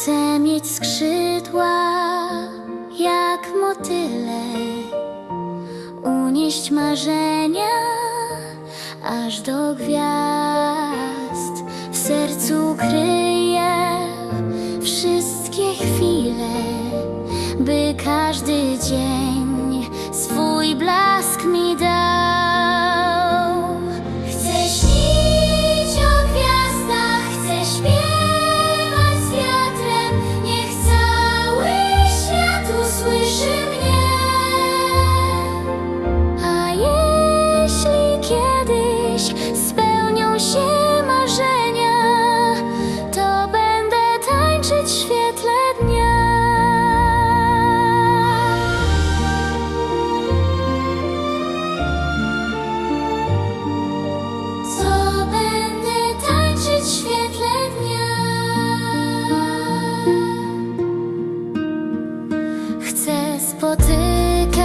Chcę mieć skrzydła jak motyle, unieść marzenia aż do gwiazd. W sercu kryję wszystkie chwile, by każdy dzień swój blask mi dał. Spotykać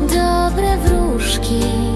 dobre wróżki